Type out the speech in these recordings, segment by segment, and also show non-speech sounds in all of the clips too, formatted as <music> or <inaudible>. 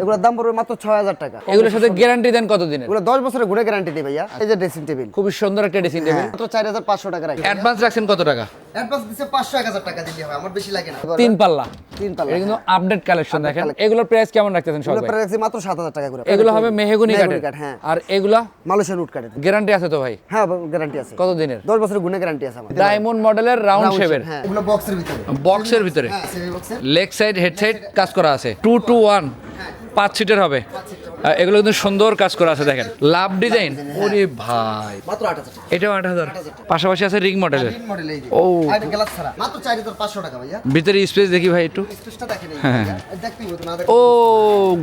এগুলোর দাম পড়বে মাত্র ছয় হাজার টাকা। এগুলোর সাথে গ্যারান্টি দেন কত দিনের এগুলো দশ বছরের ঘুরে গ্যারান্টি দিই ভাইয়া। এই যে ড্রেসিং টেবিল খুবই সুন্দর একটা ড্রেসিং টেবিল মাত্র চার হাজার পাঁচশো টাকা রাখি। অ্যাডভান্স রাখছেন কত টাকা? অ্যাডভান্স দিচ্ছে পাঁচশো এক হাজার টাকা দিলে হবে। আমার বেশি লাগে না। তিন পাল্লা। তিন এটা কিন্তু আপডেট কালেকশন দেখেন। এগুলোর প্রাইস কেমন রাখতেছেন সবাই? রাখছি মাত্র সাত হাজার টাকা করে। এগুলো হবে মেহগুনি কাঠের কাঠ, হ্যাঁ। আর এগুলা? মালয়েশিয়ান উড কাঠের গ্যারান্টি আছে তো ভাই? হ্যাঁ গ্যারান্টি আছে। কত দিনের দশ বছরের গুণে গ্যারান্টি আছে আমার। ডায়মন্ড মডেলের রাউন্ড শেপের হ্যাঁ। এগুলো বক্সের ভিতরে। বক্সের ভিতরে। হ্যাঁ লেগ সাইড হেড সাইড কাজ করা আছে। টু টু ওয়ান পাঁচ সিটের হবে। এগুলো কিন্তু সুন্দর কাজ করা আছে দেখেন। Love design. ওরে ভাই। মাত্র আট হাজার এটাও আট হাজার। পাশাপাশি আছে রিং মডেলের। তিন মডেল এই যে। ও। আর এটা গ্লাস ছাড়া। মাত্র চার হাজার পাঁচশো টাকা ভাইয়া। ভিতরে স্পেস দেখি ভাই একটু। স্পেসটা দেখেন এই হ্যাঁ। ও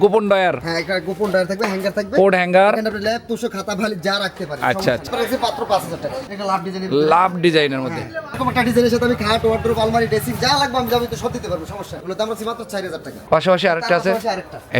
গোপন ডয়ার হ্যাঁ গোপন ডায়ার থাকবে হ্যাঙ্গার থাকবে। কোড হ্যাঙ্গার এখানে আপনি ল্যাপ তুষো খাতা ফালি যা রাখতে পারেন। আচ্ছা, রাখছি মাত্র পাঁচ হাজার টাকা। এটা লাভ ডিজাইনের লাভ ডিজাইনের মধ্যে। এরকম একটা ডিজাইনের সাথে আমি খাট ওয়ার্ড্রোব আলমারি ড্রেসিং যা লাগবে আমি যাব তো সব দিতে পারব সমস্যা এগুলো দাম রাখছি মাত্র চার হাজার টাকা। পাশাপাশি আরেকটা আছে।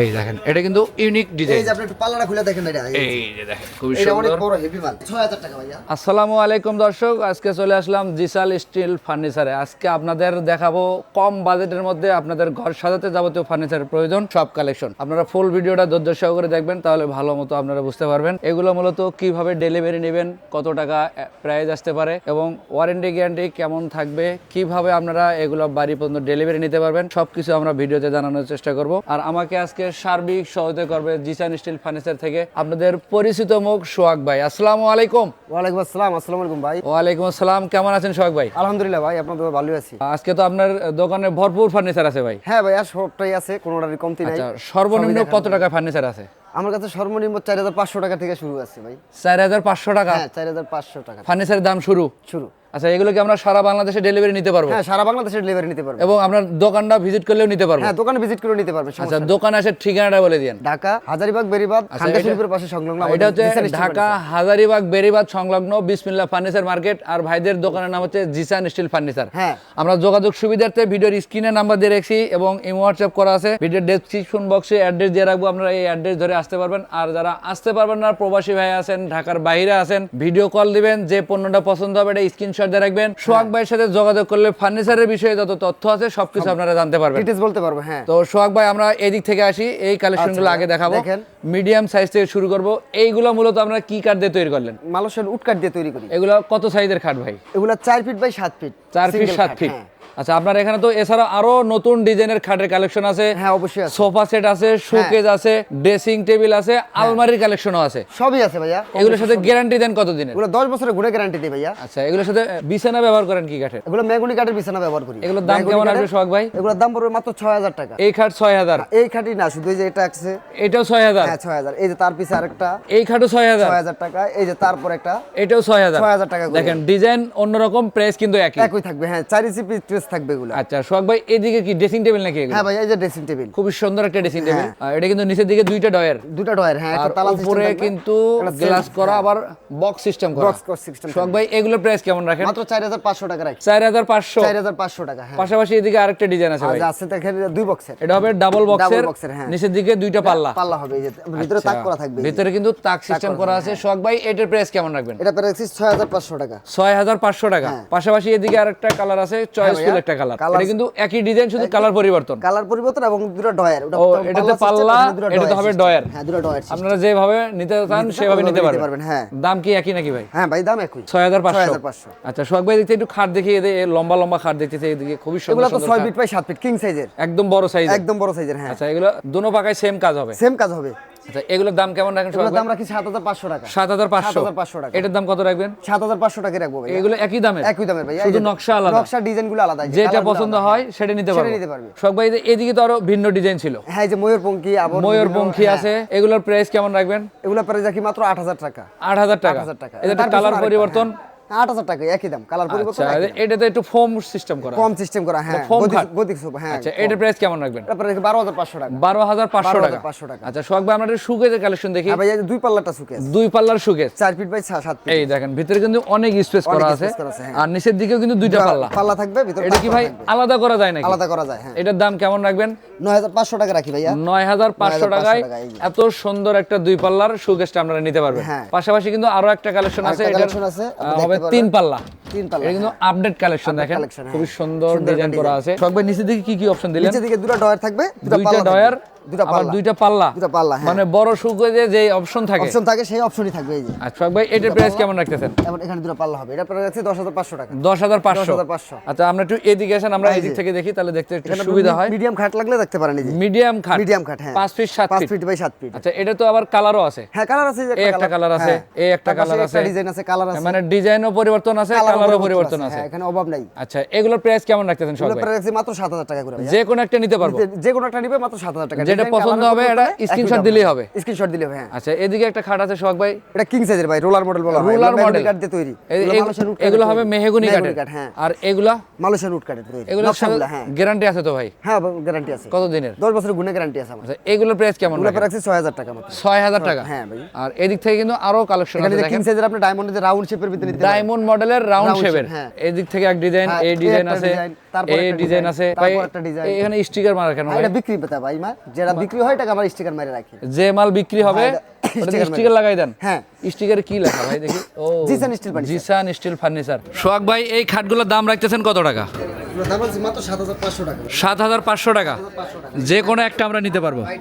এই দেখেন এটা কিন্তু ইউনিক এই যে আপনি একটু পাল্লাটা খুলে দেখেন এটা। এই- এই যে দেখেন খুবই এটা অনেক বড় হেভি মাল। ছয় হাজার টাকা ভাইয়া। আসসালামু আলাইকুম দর্শক আজকে চলে আসলাম জিসাল স্টিল ফার্নিচারে। আজকে আপনাদের দেখাবো কম বাজেটের মধ্যে আপনাদের ঘর সাজাতে যাবতীয় ফার্নিচারের প্রয়োজন সব কালেকশন। আপনারা ফুল ভিডিওটা ধৈর্য সহকারে দেখবেন তাহলে ভালো মতো আপনারা বুঝতে পারবেন। এগুলো মূলত কীভাবে ডেলিভারি নেবেন কত টাকা প্রাইস আসতে পারে এবং ওয়ারেন্টি গ্যারান্টি কেমন থাকবে কীভাবে আপনারা এগুলো বাড়ি পর্যন্ত ডেলিভারি নিতে পারবেন সবকিছু আমরা ভিডিওতে জানানোর চেষ্টা করব। আর আমাকে আজকে সার্বিক সহায়তা করবে জিসান স্টিল ফার্নিচার থেকে আপনাদের পরিচিত মুখ সোহাগ ভাই। আসসালামু আলাইকুম। ওয়ালাইকুম আসসালাম আসসালামু আলাইকুম ভাই। ওয়ালাইকুম আসসালাম কেমন আছেন সোহাগ ভাই? আলহামদুলিল্লাহ ভাই আপনার তো ভালো আছি। আজকে তো আপনার দোকানে ভরপুর ফার্নিচার আছে ভাই। হ্যাঁ ভাইয়া সবটাই আছে কোনোটারই কমতি নাই। আচ্ছা সর্বনিম্ন কত টাকা ফার্নিচার আছে? আমার কাছে সর্বনিম্ন চার হাজার পাঁচশো টাকা থেকে শুরু আছে ভাই। চার হাজার পাঁচশো টাকা? হ্যাঁ চার হাজার পাঁচশো টাকা। ফার্নিচারের দাম শুরু? শুরু। আচ্ছা এগুলো কি আমরা সারা বাংলাদেশে ডেলিভারি নিতে পারব? হ্যাঁ সারা বাংলাদেশে ডেলিভারি নিতে পারবে। এবং আপনার দোকানটা ভিজিট করলেও নিতে পারব? হ্যাঁ দোকানে ভিজিট করে নিতে পারবে আচ্ছা দোকানে এসে ঠিকানাটা বলে দিন ঢাকা হাজারিবাগ বেরিবাদ খানকা শরীফের পাশে সংলগ্ন এটা হচ্ছে ঢাকা হাজারিবাগ বেরিবাদ সংলগ্ন বিসমিল্লা ফার্নিচার মার্কেট আর ভাইদের দোকানের নাম হচ্ছে জিসান স্টিল ফার্নিচার হ্যাঁ। আমরা যোগাযোগ সুবিধার্থে ভিডিওর স্ক্রিনে নাম্বার দিয়ে রেখেছি এবং ইমো হোয়াটসঅ্যাপ করা আছে। ভিডিওর ডেসক্রিপশন বক্সে অ্যাড্রেস দিয়ে রাখব আপনারা এই অ্যাড্রেস ধরে আসতে পারবেন। আর যারা আসতে পারবেন না প্রবাসী ভাই আছেন ঢাকার বাইরে আছেন ভিডিও কল দিবেন যে পণ্যটা পছন্দ হবে এটা স্ক্রিনশট দিয়ে রাখবেন। সোহাগ ভাইয়ের সাথে যোগাযোগ করলে ফার্নিচারের বিষয়ে যত তথ্য আছে সবকিছু আপনারা জানতে পারবেন। ডিটেলস বলতে পারব হ্যাঁ। তো সোহাগ ভাই আমরা এদিক থেকে আসি। এই কালেকশনগুলো আচ্ছা, আগে দেখাবো। দেখেন। মিডিয়াম সাইজ থেকে শুরু করব। এইগুলো মূলত আমরা কি কাঠ দিয়ে তৈরি করলেন? মালয়েশিয়ান উটকাট দিয়ে তৈরি করি। এগুলো কত সাইজের খাট ভাই? এগুলো চার ফিট বাই সাত ফিট চার ফিট সাত ফিট। হ্যাঁ। আচ্ছা আপনার এখানে তো এছাড়া আরও নতুন ডিজাইনের খাটের কালেকশন আছে। হ্যাঁ অবশ্যই আছে। সোফা সেট আছে শোকেজ আছে ড্রেসিং টেবিল আছে আলমারির কালেকশনও আছে। সবই আছে ভাইয়া এগুলোর সাথে গ্যারান্টি দেন কত দিনের এগুলো দশ বছরের ঘুরে গ্যারান্টি দিই ভাইয়া। আচ্ছা এগুলোর সাথে বিছানা ব্যবহার করেন কি কাঠের? এগুলো মেগুনি কাঠের বিছানা ব্যবহার করি। এগুলোর দাম কেমন আসবে সোহাগ ভাই? এগুলোর দাম পড়বে মাত্র ছয় হাজার টাকা। এই খাট ছয় হাজার। এই খাটি না শুধু এই যে এটা আছে। এটাও ছয় হাজার। হ্যাঁ ছয় হাজার। এই যে তার পিছে আরেকটা। এই খাটও ছয় হাজার। ছয় হাজার টাকা। এই যে তারপর একটা। এটাও ছয় হাজার। 6,000 টাকা দেখেন ডিজাইন অন্যরকম প্রাইস কিন্তু একই। একই থাকবে হ্যাঁ চারি সিপি ট্রেস থাকবে এগুলো। আচ্ছা সোহাগ ভাই এদিকে কি ড্রেসিং টেবিল নাকি এগুলো? হ্যাঁ ভাই এই যে ড্রেসিং টেবিল খুবই সুন্দর একটা ড্রেসিং টেবিল এটা কিন্তু নিচের দিকে দুইটা ডয়ের দুটো ডয়ার হ্যাঁ একটা তালা উপরে কিন্তু গ্লাস করা আবার বক্স সিস্টেম করা। বক্স সিস্টেম সোহাগ ভাই এগুলোর প্রাইস কেমন রাখেন? মাত্র চার হাজার পাঁচশো টাকা রাখি চার হাজার পাঁচশো। চার হাজার পাঁচশো টাকা হ্যাঁ। পাশাপাশি এদিকে আরেকটা ডিজাইন আছে ভাই। আছে দেখেন দুই বক্সের এটা হবে ডাবল বক্সের হ্যাঁ। নিচের দিকে দুইটা পাল্লা। পাল্লা হবে এই যে ভিতরে তাক করা থাকবে ভিতরে কিন্তু তাক সিস্টেম করা আছে। সোহাগ ভাই এটার প্রাইস কেমন রাখবেন? এটা হাজার পাঁচশো টাকা। ছয় হাজার পাঁচশো টাকা। পাশাপাশি এদিকে আরেকটা কালার আছে চয়েসফুল হ্যাঁ ভাইয়া। একটা কালার এটা কিন্তু একই ডিজাইন শুধু কালার পরিবর্তন। কালার পরিবর্তন এবং দুটো ডয়ার ওটা এটাতে পাল্লা, দুটো এটাতে হবে ডয়ার। হ্যাঁ দুটো ডয়ার আপনারা যেভাবে নিতে চান সেভাবে নিতে পারবেন হ্যাঁ। দাম কি একই নাকি ভাই? হ্যাঁ ভাই দাম একই। ছয় হাজার পাঁচশো। 6,500 আচ্ছা সোহাগ ভাই দেখতে একটু খাট দেখিয়ে দে লম্বা লম্বা খাট দেখতেছে এদিকে খুবই সুন্দর এগুলো তো সুন্দর ছয় ফিট বাই সাত ফিট কিং সাইজের একদম বড় সাইজ একদম বড় সাইজের হ্যাঁ। আচ্ছা এগুলো দুনো পাকায় সেম কাজ হবে। সেম কাজ হবে। আচ্ছা এগুলোর দাম কেমন রাখেন এগুলোর দাম রাখি সাত হাজার পাঁচশো টাকা। সাত হাজার পাঁচশো? 7,500 টাকা। এটার দাম কত রাখবেন? সাত হাজার পাঁচশো টাকা রাখব ভাই এগুলো একই দামের? একই দামের ভাই শুধু নকশা আলাদা। নকশা আলাদা যেটা পছন্দ হয় সেটা নিতে সেটা নিতে পারবে। সোহাগ ভাই এদিকে তো আরও ভিন্ন ডিজাইন ছিল। হ্যাঁ যে ময়ূরপঙ্খী আবার ময়ূরপঙ্খী হ্যাঁ, আছে। এগুলোর প্রাইস কেমন রাখবেন? এগুলো প্রাইস রাখি মাত্র আট হাজার টাকা। আট হাজার টাকা। 8,000 টাকা। এটা কালার পরিবর্তন। হ্যাঁ। আট হাজার টাকা একই দাম কালার পরিবর্তন আচ্ছা এটাতে একটু ফোম সিস্টেম করা। কম সিস্টেম করা হ্যাঁ? সোফা হ্যাঁ আচ্ছা এটার প্রাইস কেমন রাখবেন? প্রায় বারো হাজার পাঁচশো টাকা। বারো হাজার পাঁচশো টাকা। 12,500 টাকা। আচ্ছা সোহাগ ভাই আমরা সুকেজের কালেকশন দেখি। হ্যাঁ ভাই দুই পাল্লাটা সুকেস দুই পাল্লার সুকেজ চার ফিট বাই সাত ফিট এই দেখেন ভিতরে কিন্তু অনেক স্পেস করা আছে। হ্যাঁ। আর নিচের দিকেও কিন্তু দুইটা পাল্লা। পাল্লা থাকবে ভিতরে এটা কি ভাই আলাদা করা যায় নাকি? আলাদা করা যায় হ্যাঁ। এটার দাম কেমন রাখবেন? নয় হাজার পাঁচশো টাকা রাখি ভাইয়া। নয় হাজার পাঁচশো 9,500 টাকায়। এত সুন্দর একটা দুই পাল্লার সুকেসটা আপনারা নিতে পারবেন। হ্যাঁ। পাশাপাশি কিন্তু আরও একটা কালেকশন আছে এটার আছে, তিন পাল্লা। তিন পাল্লা কিন্তু আপডেট কালেকশন Update দেখেন। হ্যাঁ। খুবই সুন্দর ডিজাইন করা আছে। সব নিচে দিকে কি কি অপশন দিলেন? নিচে দিকে দুটো ডয়ার থাকবে দুটো দুইটা পাল্লা ডয়ার দুটো পাল্লা। দুইটা পাল্লা। দুটো পাল্লা, হ্যাঁ। মানে বড় যে অপশন থাকে। অপশন থাকে সেই অপশনই থাকবে এই যে। আচ্ছা ভাই এটার প্রাইস কেমন রাখতেছেন? এবং এখানে দুটো পাল্লা হবে। এটা দশ হাজার পাঁচশো টাকা। দশ হাজার পাঁচশো। 10,500 আচ্ছা আমরা একটু এদিকে আসেন আমরা এদিক থেকে দেখি তাহলে দেখতে একটু সুবিধা হয়। মিডিয়াম খাট লাগলে দেখতে পারেন এই যে। মিডিয়াম খাট মিডিয়াম খাট হ্যাঁ। পাঁচ ফিট সাত পাঁচ ফিট ফিট বাই সাত ফিট আচ্ছা এটা তো আবার কালারও আছে। হ্যাঁ কালার আছে এই একটা কালার আছে এই একটা কালার আছে। ডিজাইন আছে কালার আছে। মানে ডিজাইনও পরিবর্তন আছে কালারও পরিবর্তন আছে হ্যাঁ এখানে অভাব নাই। আচ্ছা এগুলোর প্রাইস কেমন রাখতেছেন সব এগুলো প্রায় মাত্র সাত হাজার টাকা করে। যে কোনো একটা নিতে পারব। যে- কোনো একটা নিবে মাত্র সাত হাজার টাকা। যেটা পছন্দ হবে এটা দাম। দিলেই হবে। স্ক্রিনশট দিলে হবে হ্যাঁ। আচ্ছা এদিকে একটা খাট আছে সোহাগ ভাই। এটা কিং সাইজের ভাই রোলার মডেল বলা হয়। রুলার মডেল কাঠ দিয়ে তৈরি। এগুলো এ- হবে মেহগুনি কাঠের হ্যাঁ। আর এগুলা? মালয়েশিয়ান উড কাঠের তৈরি। এগুলো হ্যাঁ। গ্যারান্টি আছে তো ভাই? হ্যাঁ গ্যারান্টি আছে। কত দিনের দশ বছরের গুণে গ্যারান্টি আছে আচ্ছা এগুলোর প্রাইস কেমন এগুলো রাখেন? রাখছি ছয় হাজার টাকা মতো ছয় হাজার টাকা? হ্যাঁ ভাই। আর এদিক থেকে কিন্তু আরও কালেকশন আছে দেখেন। কিং সাইজের আপনি ডায়মন্ডের রাউন্ড শেপের ভিতরে নিতে ডায়মন্ড মডেলের রাউন্ড শেপের। এদিক থেকে এক ডিজাইন হ্যাঁ, এই এই ডিজাইন আছে তারপর এই ডিজাইন আছে। ভাই এখানে স্টিকার মারা কেন এটা বিক্রি পেতে ভাই মা যেটা বিক্রি হয় টাকা আমার স্টিকার মারে রাখি। যে মাল বিক্রি হবে স্টিকার লাগাই দেন। হ্যাঁ। স্টিকারে কি লেখা ভাই দেখি। <laughs> ও Jisan steel furniture। Jisan steel furniture Sohag ভাই এই খাটগুলোর দাম রাখতেছেন কত টাকা? সাত হাজার পাঁচশো টাকা। যে কোনো একটা আমরা নিতে পারব। হ্যাঁ।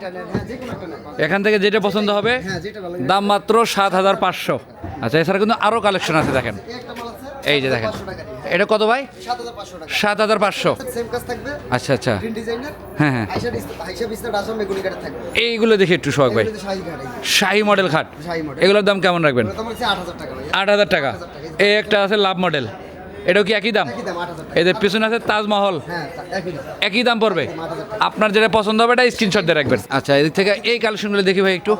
এখান থেকে যেটা পছন্দ হবে হ্যাঁ যেটা ভালো লাগে দাম মাত্র সাত হাজার পাঁচশো। আচ্ছা এছাড়া কিন্তু আরও কালেকশন আছে দেখেন। এই যে দেখেন। 500 টাকা দিয়ে। এটা কত ভাই? সাত হাজার পাঁচশো আচ্ছা আচ্ছা। হ্যাঁ হ্যাঁ। এইগুলো দেখি একটু সোহাগ ভাই। শাহী মডেল খাট। এগুলোর দাম কেমন রাখবেন? আট হাজার টাকা এই একটা আছে লাভ মডেল। এটাও কি একই দাম? এদের পিছনে আছে তাজমহল। হ্যাঁ একই দাম। পড়বে? আপনার যেটা পছন্দ হবে এটা স্ক্রিনশট দিয়ে রাখবেন। আচ্ছা এদিক থেকে এই কালেকশনগুলো দেখি ভাই একটু।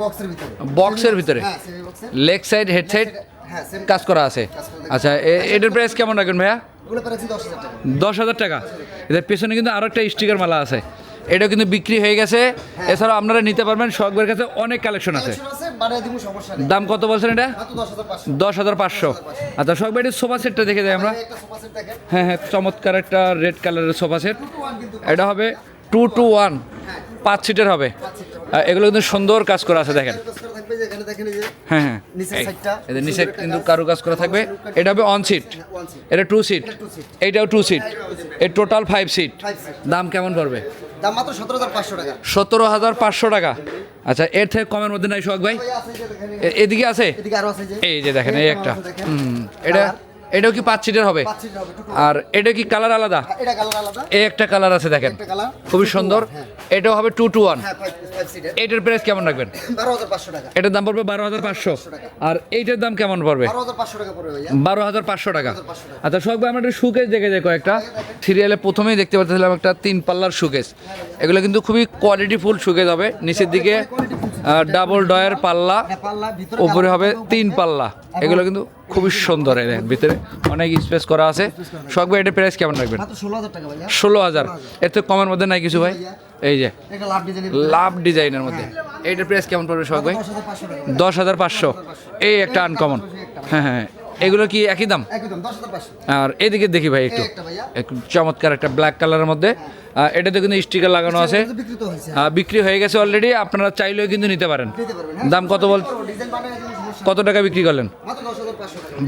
বক্সের ভিতরে। বক্সের ভিতরে? হ্যাঁ সেমি বক্সের লেগ সাইড হেড সাইড কাজ করা আছে। আচ্ছা এ- এটার প্রাইস কেমন রাখবেন ভাইয়া? দশ হাজার টাকা। এদের পেছনে কিন্তু আরও একটা স্টিকার মালা আছে। এটা কিন্তু বিক্রি হয়ে গেছে। এছাড়াও আপনারা নিতে পারবেন শখবের কাছে অনেক কালেকশন আছে। দাম কত বলছেন এটা? দশ হাজার পাঁচশো। আচ্ছা শখবের সোফা সেটটা দেখে যাই আমরা। হ্যাঁ হ্যাঁ চমৎকার একটা রেড কালারের সোফা সেট এটা হবে টু টু ওয়ান পাঁচ সিটের হবে। এগুলো কিন্তু সুন্দর কাজ করা আছে দেখেন। এই হ্যাঁ হ্যাঁ। নিচে কিন্তু। কারু কাজ করা থাকবে। এটা হবে অন সিট ওয়ান সিট এটা টু সিট এইটাও টু সিট এর টোটাল ফাইভ সিট দাম কেমন পড়বে? দাম মাত্র সতেরো হাজার পাঁচশো টাকা। সতেরো হাজার পাঁচশো টাকা। আচ্ছা এর থেকে কমের মধ্যে নাই সোহাগ ভাই? এদিকে আছে? এই যে। দেখেন এই একটা। হুম এটা এটাও কি পাঁচ সিটের হবে? আর এটা কি কালার আলাদা? এটা কালার আলাদা। এই একটা কালার আছে দেখেন। খুবই সুন্দর। এটাও হবে টু টু ওয়ান। হ্যাঁ এটার প্রাইস কেমন রাখবেন? <laughs> এটার দাম পড়বে বারো হাজার পাঁচশো। আর এইটার দাম কেমন পড়বে? বারো হাজার পাঁচশো টাকা আচ্ছা সব আমরা একটা সুকেস দেখে যাই কয়েকটা। সিরিয়ালে প্রথমেই দেখতে পাচ্ছিলাম একটা তিন পাল্লার সুকেস এগুলো কিন্তু খুবই কোয়ালিটি ফুল সুকেস হবে। নিচের দিকে ডাবল ডয়ের পাল্লা হ্যাঁ, উপরে হবে তিন পাল্লা। এগুলো কিন্তু খুবই সুন্দর দেখেন ভিতরে অনেক স্পেস করা আছে। শখবে এটার প্রাইস কেমন রাখবেন? ষোলো হাজার এর থেকে কমের মধ্যে নাই কিছু ভাই? এই যে লাভ ডিজাইনের মধ্যে। এইটার প্রাইস কেমন পড়বে সব ভাই? দশ হাজার পাঁচশো টাকা। দশ হাজার পাঁচশো। এই একটা আনকমন হ্যাঁ হ্যাঁ। এগুলো কি একই দাম? আর এদিকে দেখি ভাই একটু। চমৎকার একটা ব্ল্যাক কালারের মধ্যে। আহ, এটাতে কিন্তু স্টিকার লাগানো আছে। বিক্রি হয়ে গেছে অলরেডি আপনারা চাইলেও কিন্তু নিতে পারেন। হ্যাঁ। দাম কত বল কত টাকা বিক্রি করলেন?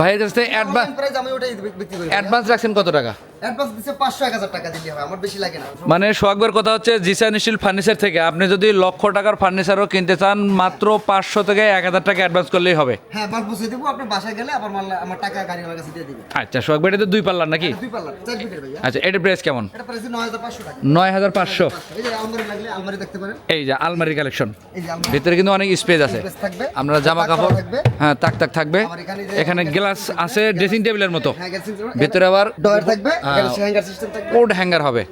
ভাইয়ের কাছ অ্যাডভান্স প্রাইস আমি ওটাই বিক্রি করি। অ্যাডভান্স রাখছেন কত টাকা? অ্যাডভান্স দিচ্ছে পাঁচশো এক হাজার টাকা দিলে হবে আমার বেশি লাগে না। মানে সোহাগবের কথা হচ্ছে জিসান স্টিল ফার্নিচার থেকে আপনি যদি লক্ষ টাকার ফার্নিচারও কিনতে চান মাত্র পাঁচশো থেকে এক হাজার টাকা অ্যাডভান্স করলেই হবে। হ্যাঁ মাল বুঝিয়ে দেবো আপনি বাসায় গেলে আবার মাল আমার টাকা গাড়ি আমার কাছে দিয়ে দিবে আচ্ছা সোহাগবের এটা তো দুই পাল্লার নাকি? দুই পাল্লা চার ফিটের ভাইয়া। আচ্ছা এটার প্রাইস কেমন? এটা প্রাইস নয় হাজার পাঁচশো টাকা। নয় হাজার পাঁচশো। এই যে আলমারি লাগলে আলমারি দেখতে পারেন। এই যে আলমারি কালেকশন ভিতরে কিন্তু অনেক স্পেস আছে। আমরা জামা কাপড় থাকবে। হ্যাঁ তাক তাক থাকবে এখানে গ্লাস আছে ড্রেসিং টেবিলের মতো। হ্যাঁ ভিতরে আবার ডয়ার থাকবে হ্যাঙ্গার সিস্টেম থাকবে। কোড হ্যাঙ্গার হবে।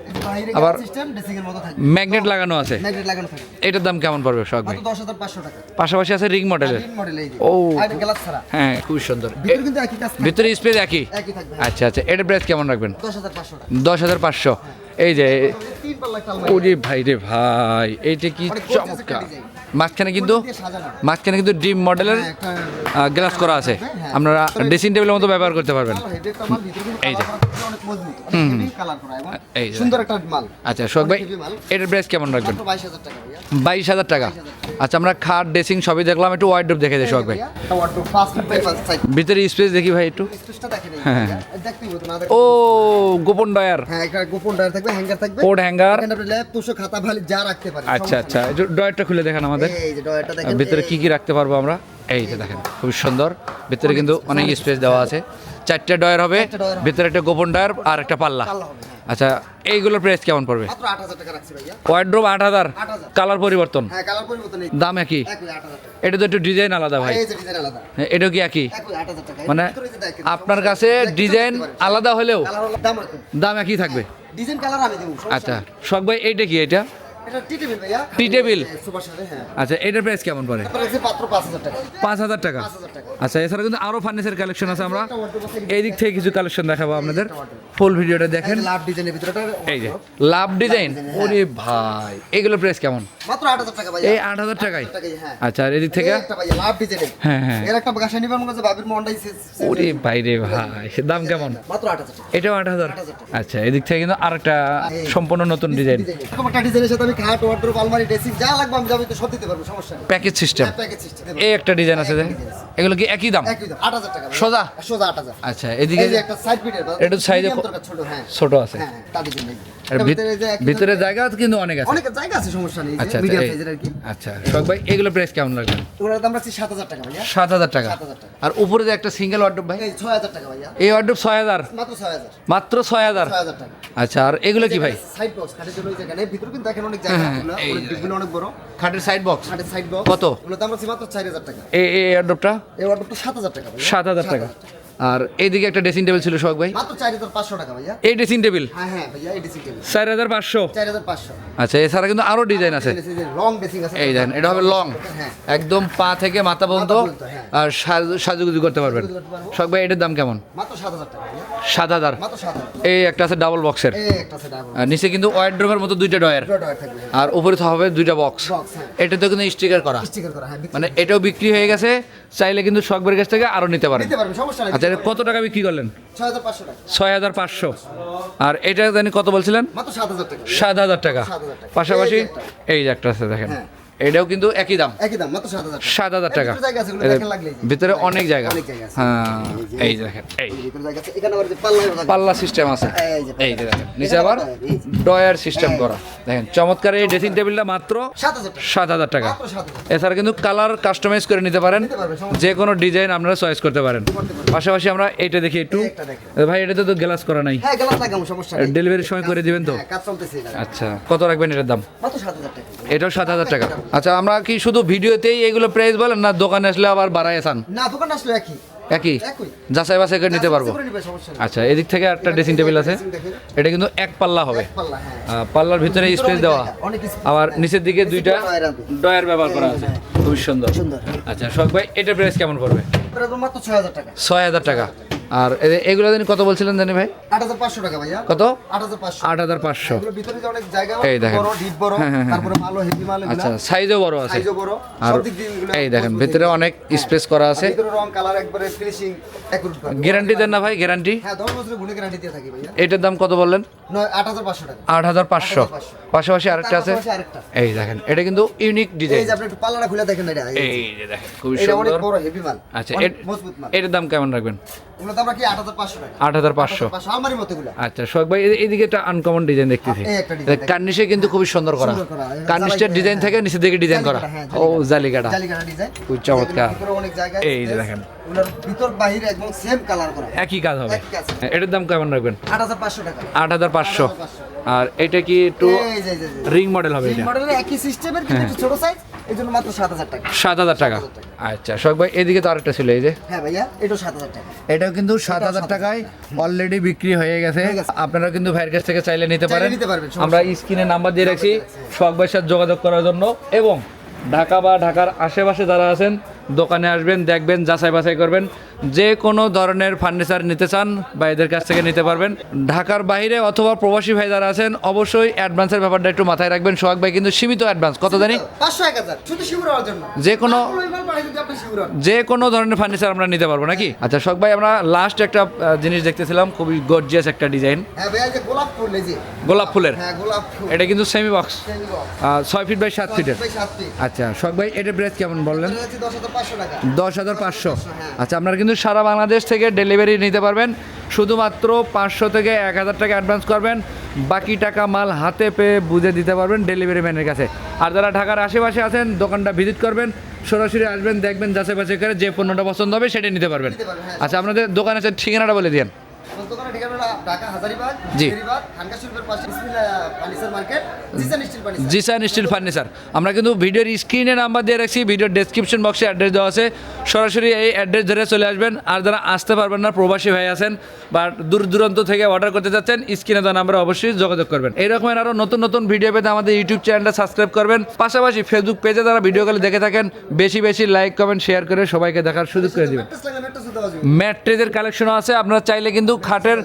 আবার- সিস্টেম ড্রেসিং এর মতো থাকবে। ম্যাগনেট লাগানো আছে। ম্যাগনেট লাগানো থাকবে। এটার দাম কেমন পড়বে সোহাগ ভাই? মাত্র দশ হাজার পাঁচশো টাকা। পাশাপাশি আছে রিং মডেলের তিন মডেল এই যে। ও। আর গ্লাস ছাড়া। হ্যাঁ খুব সুন্দর। ভিতরে কিন্তু একই কাজ ভিতরে স্পেস একই? একই থাকবে আচ্ছা আচ্ছা এটার প্রাইস কেমন রাখবেন? দশ হাজার পাঁচশো টাকা। দশ হাজার পাঁচশো। এই যে ওরে ভাই রে ভাই এইটা কি চমৎকার। মাঝখানে কিন্তু মাঝখানে কিন্তু ডিম মডেলের হ্যাঁ, গ্লাস করা আছে। হ্যাঁ। আপনারা ড্রেসিং টেবিলের মতো ব্যবহার করতে পারবেন। ভালো এই যে। এই সুন্দর একটা মাল। আচ্ছা শোক ভাই। এটার প্রাইস কেমন রাখবেন? মাত্র 22,000 টাকা ভাইয়া। বাইশ হাজার টাকা। আচ্ছা আমরা খাট ড্রেসিং সবই দেখলাম একটু ওয়াইড দেখে দিই শোক ভাই। ভিতরে স্পেস দেখি ভাই একটু। হ্যাঁ। ও গোপন ডয়ার হ্যাঁ, গোপন dryer থাকবে, hanger থাকবে। কোড হ্যাঙ্গার খাতা, ফাইল যা রাখতে পারেন, আচ্ছা আচ্ছা ডয়ারটা খুলে দেখান আমাদের। দেখেন, ভিতরে কি কি রাখতে পারব আমরা এই যে দেখেন খুব সুন্দর ভিতরে কিন্তু অনেক স্পেস দেওয়া আছে চারটে ডয়ার হবে চারটে ডয়ার হবে। ভিতরে একটা গোপন ডয়ার আর একটা পাল্লা হ্যাঁ। আচ্ছা এইগুলোর প্রাইস কেমন পড়বে মাত্র 8,000 টাকা রাখছি ভাইয়া। ওয়ার্ড্রোব আট হাজার কালার পরিবর্তন হ্যাঁ। দাম একই একই 8,000 টাকা। এটা তো একটু ডিজাইন আলাদা ভাই। হ্যাঁ, এটাও কি একই একই 8,000 টাকা। মানে আপনার কাছে ডিজাইন আলাদা হলেও দাম একই থাকবে আচ্ছা। শখ ভাই এইটা কি এটা এটা টি টেবিল হ্যাঁ। আচ্ছা এটার প্রাইস কেমন পড়ে? তারপর আছে মাত্র 5000 টাকা। পাঁচ হাজার টাকা? আচ্ছা এছাড়া কিন্তু আরও ফার্নিচার কালেকশন আছে আমরা। একটা এই দিক থেকে কিছু কালেকশন দেখাবো আপনাদের। ফুল ভিডিওটা দেখেন। লাভ ডিজাইনের ভিতরে এই যে লাভ ডিজাইন ওরে ভাই এগুলোর প্রাইস কেমন? মাত্র 8000 টাকা এই আট হাজার টাকায়? 8000 টাকাই হ্যাঁ। আচ্ছা আর এদিক থেকে? লাভ হ্যাঁ হ্যাঁ। এর একটা গাছা নিবেন মনে বাবির মন্ডাই ওরে ভাই রে ভাই দাম কেমন? মাত্র 8000 টাকা। এটাও আট হাজার? আচ্ছা এদিক থেকে কিন্তু আরেকটা সম্পূর্ণ নতুন ডিজাইন একটা ডিজাইনের সাথে আমি খাট ওয়ার্ড্রোব আলমারি ড্রেসিং যা লাগবে আমি যাব সব দিতে পারব সমস্যা নেই। প্যাকেজ সিস্টেম প্যাকেজ সিস্টেম এই একটা ডিজাইন আছে এগুলো কি একই দাম? একই দাম 8000 টাকা। সোজা? সোজা 8000 আচ্ছা এদিকে এই যে একটা সাইড পিটের একটু side ছোট হ্যাঁ। ছোট আছে। হ্যাঁ তাদের জন্য ভিতরে জায়গা কিন্তু অনেক আছে। অনেক জায়গা আছে সমস্যা নেই আচ্ছা আচ্ছা মিডিয়াম সাইজের আর কি। আচ্ছা শখ ভাই এগুলো প্রাইস কেমন লাগবে? ওগুলোর দাম রাখছি সাত হাজার টাকা ভাইয়া। সাত হাজার টাকা। 7,000 টাকা। আর উপরে যে একটা সিঙ্গেল ওয়ার্ডরোব ভাই? এই ছয় হাজার টাকা ভাইয়া। এই ওয়ার্ডরোব ছয় হাজার। মাত্র ছয় হাজার। মাত্র ছয় হাজার? ছয় হাজার টাকা। আচ্ছা আর এগুলো কি ভাই? সাইড বক্স খাটের জন্য ওই জায়গায় ভিতরে কিন্তু দেখেন অনেক জায়গা হ্যাঁ, এগুলো, ডিপগুলো অনেক বড়। খাটের সাইড বক্স খাটের সাইড বক্স কত? ওগুলো দাম রাখছি মাত্র চার হাজার টাকা। এই এই ওয়ার্ডরোবটা এই সাত হাজার টাকা ভাইয়া। সাত হাজার টাকা। আর এইদিকে একটা ড্রেসিং টেবিল ছিল শখ ভাই। এই ড্রেসিং টেবিল হ্যাঁ হ্যাঁ ভাইয়া এই ড্রেসিং টেবিল চার হাজার পাঁচশো? আচ্ছা এছাড়া কিন্তু আরও ডিজাইন আছে। লং ড্রেসিং আছে। এই দেখেন এটা হবে লং হ্যাঁ। একদম পা থেকে মাথা পর্যন্ত। আর সাজ- সাজুগুজু করতে পারবেন। শখ ভাই এটার দাম কেমন? মাত্র সাত হাজার এই একটা আছে ডাবল বক্সের এই একটা আছে ডাবল আর নিচে কিন্তু ওয়ার্ড্রোবের মতো দুইটা ডয়ার আর উপরে তো হবে দুইটা বক্স হ্যাঁ। এটাতে কিন্তু স্টিকার করা। স্টিকার করা মানে এটাও বিক্রি হয়ে গেছে। চাইলে কিন্তু শখবের কাছ থেকে আরও নিতে পারেন। আচ্ছা এটা কত টাকা বিক্রি করলেন? ছয় হাজার পাঁচশো। আর এটা জানি কত বলছিলেন? সাত হাজার টাকা। সাত হাজার টাকা। 7,000 টাকা। পাশাপাশি এই যে একটা। এই যে একটা আছে দেখেন। হ্যাঁ। এটাও কিন্তু একই দাম। একই দাম মাত্র সাত হাজার টাকা। ভিতরে অনেক জায়গা। হ্যাঁ এই দেখেন এই। এই ভিতরে জায়গা আছে। এখানে আবার যে পাল্লা সিস্টেম আছে। এই দেখেন নিচে আবার ডয়ার সিস্টেম করা। দেখেন চমৎকার এই ড্রেসিং টেবিলটা মাত্র সাত হাজার টাকা। এছাড়া কিন্তু কালার কাস্টমাইজ করে নিতে পারেন। যে কোনো ডিজাইন আপনারা চয়েস করতে পারেন। পাশাপাশি আমরা এটা দেখি একটু। ভাই এটাতে তো গ্লাস করা নাই। হ্যাঁ গেলাস লাগাবো সমস্যা নেই। ডেলিভারির সময় করে দিবেন তো? হ্যাঁ। আচ্ছা কত রাখবেন এটার দাম? এটাও সাত হাজার টাকা। আচ্ছা আমরা কি শুধু ভিডিওতেই এগুলো প্রাইস বলেন না দোকানে আসলে আবার বাড়ায় আসান? না দোকান আসলে একই। একই? যাচাই বাছাই করে নিতে পারব। আচ্ছা এদিক থেকে একটা ড্রেসিং টেবিল আছে। এটা কিন্তু এক পাল্লা হবে। হ্যাঁ। পাল্লার ভিতরে স্পেস দেওয়া। আবার হ্যাঁ। নিচের দিকে দুইটা ডয়ার ব্যবহার করা আছে। খুবই সুন্দর। সুন্দর। আচ্ছা শখ ভাই এটা প্রাইস কেমন পড়বে? ছয় হাজার টাকা। ছয় হাজার টাকা। আর এগুলো জানি কত বলছিলেন জানি ভাই? আট হাজার পাঁচশো টাকা ভাইয়া। কত? আট হাজার পাঁচশো। আট হাজার পাঁচশো। ভিতরে অনেক জায়গা এই দেখেন। বড় হ্যাঁ, হ্যাঁ, হ্যাঁ। তারপরে মাল হেভি মাল আচ্ছা সাইজও বড় আছে। সাইজও বড়। আর এই দেখেন ভিতরে অনেক। স্পেস করা আছে। ভিতরে রং কালার একবারে ফিনিশিং গ্যারান্টি দেন না ভাই গ্যারান্টি হ্যাঁ দশ বছরের গুণে গ্যারান্টি দিয়ে থাকি ভাইয়া। এটার দাম কত বললেন? আট হাজার পাঁচশো টাকা। আট হাজার পাঁচশো। 8,500 পাশাপাশি আরেকটা আছে। এই দেখেন এটা কিন্তু ইউনিক এই ডিজাইন যে আপনি একটু পাল্লাটা খুলে দেখেন এটা। এই যে। এই যে এটা অনেক বড় হেভি মাল। আচ্ছা মজবুত মাল। এটার দাম কেমন রাখবেন? আমরা কি আট হাজার পাঁচশো টাকা? আট হাজার পাঁচশো। পাঁচশো আলমারির মতো এগুলো। আচ্ছা শোক ভাই একটা আনকমন ডিজাইন দেখতেছি কার্নিশে কিন্তু খুবই সুন্দর করা। কার্নিশটার ডিজাইন থেকে নিচের দিকে ডিজাইন করা। হ্যাঁ, ও জালিকাটা। জালিকাটা জালিকাটা ডিজাইন খুব চমৎকার। অনেক জায়গা এই যে দেখেন। ভিতর বাহির একদম সেম কালার করা। একই কাজ হবে। হ্যাঁ, এটার দাম কেমন রাখবেন? আট হাজার পাঁচশো টাকা। আট হাজার পাঁচশো। 8,500 আর এটা কি একটু। রিং মডেল হবে এটা? মডেলের একই সিস্টেমের কিন্তু ছোট সাইজ এই মাত্র সাত হাজার টাকা। সাত হাজার টাকা। আচ্ছা শোক ভাই এদিকে তো আরেকটা ছিল এই যে। হ্যাঁ ভাইয়া এটাও সাত হাজার টাকা। এটাও কিন্তু সাত হাজার টাকায় অলরেডি বিক্রি হয়ে গেছে। আপনারা কিন্তু ভাইয়ের কাছ থেকে চাইলে নিতে পারেন। আমরা স্ক্রিনে নাম্বার দিয়ে রাখছি। শখ ভাইয়ের সাথে যোগাযোগ করার জন্য এবং ঢাকা বা ঢাকার আশেপাশে যারা আছেন দোকানে আসবেন দেখবেন যাচাই বাছাই করবেন। যে কোনো ধরনের ফার্নিচার নিতে চান বা এদের কাছ থেকে নিতে পারবেন। ঢাকার বাইরে অথবা প্রবাসী ভাই যারা আছেন অবশ্যই অ্যাডভান্সের ব্যাপারটা একটু মাথায় রাখবেন। সোহাগ ভাই কিন্তু সীমিত অ্যাডভান্স। কত জানি? যে কোনো-। যে কোনো ধরনের ফার্নিচার আমরা নিতে পারব নাকি? আচ্ছা সোহাগ ভাই আমরা লাস্ট একটা জিনিস দেখতেছিলাম খুবই গর্জিয়াস একটা ডিজাইন হ্যাঁ গোলাপ ফুলের? হ্যাঁ এটা কিন্তু সেমি বক্স ছয় ফিট বাই সাত ফিটের। আচ্ছা সোহাগ ভাই এটার প্রাইস কেমন বললেন? দশ হাজার পাঁচশো টাকা। দশ হাজার পাঁচশো। হ্যাঁ। আচ্ছা আপনার কিন্তু সারা বাংলাদেশ থেকে ডেলিভারি নিতে পারবেন। শুধুমাত্র পাঁচশো থেকে এক হাজার টাকা অ্যাডভান্স করবেন। বাকি টাকা মাল হাতে পেয়ে বুঝে দিতে পারবেন ডেলিভারি ম্যানের কাছে। আর যারা ঢাকার আশেপাশে আছেন দোকানটা ভিজিট করবেন। সরাসরি আসবেন দেখবেন যাচাই বাছাই করে যে পণ্যটা পছন্দ হবে সেটা নিতে পারবেন। হ্যাঁ। আচ্ছা আপনাদের দোকানে আছে ঠিকানাটা বলে দিন জিসান স্টিল ফার্নিচার। আমরা কিন্তু ভিডিওর স্ক্রিনে নাম্বার দিয়ে রাখছি ভিডিওর ডেসক্রিপশন বক্সে অ্যাড্রেস দেওয়া আছে। সরাসরি এই অ্যাড্রেস ধরে চলে আসবেন। আর যারা আসতে পারবেন না প্রবাসী ভাই আছেন বা দূর দূরান্ত থেকে অর্ডার করতে যাচ্ছেন স্ক্রিনে দেওয়া নাম্বারে অবশ্যই যোগাযোগ করবেন। এইরকমের আরও নতুন নতুন ভিডিও পেতে আমাদের ইউটিউব চ্যানেলটা সাবস্ক্রাইব করবেন। পাশাপাশি ফেসবুক পেজে যারা ভিডিওগুলো দেখে থাকেন বেশি বেশি লাইক কমেন্ট শেয়ার করে সবাইকে দেখার সুযোগ করে দিবেন। ম্যাট্রেসের কালেকশনও আছে। আপনারা চাইলে কিন্তু খাটের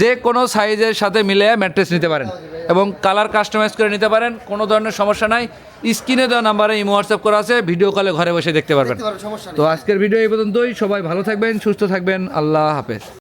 যে কোনো সাইজের সাথে মিলে ম্যাট্রেস নিতে পারেন এবং কালার কাস্টমাইজ করে নিতে পারেন কোনো ধরনের সমস্যা নাই। স্ক্রিনে দেওয়া নাম্বারে ইমো হোয়াটসঅ্যাপ করা আছে ভিডিও কলে ঘরে বসে দেখতে পারবেন। তো আজকের ভিডিও এই পর্যন্তই। সবাই ভালো থাকবেন সুস্থ থাকবেন। আল্লাহ হাফেজ।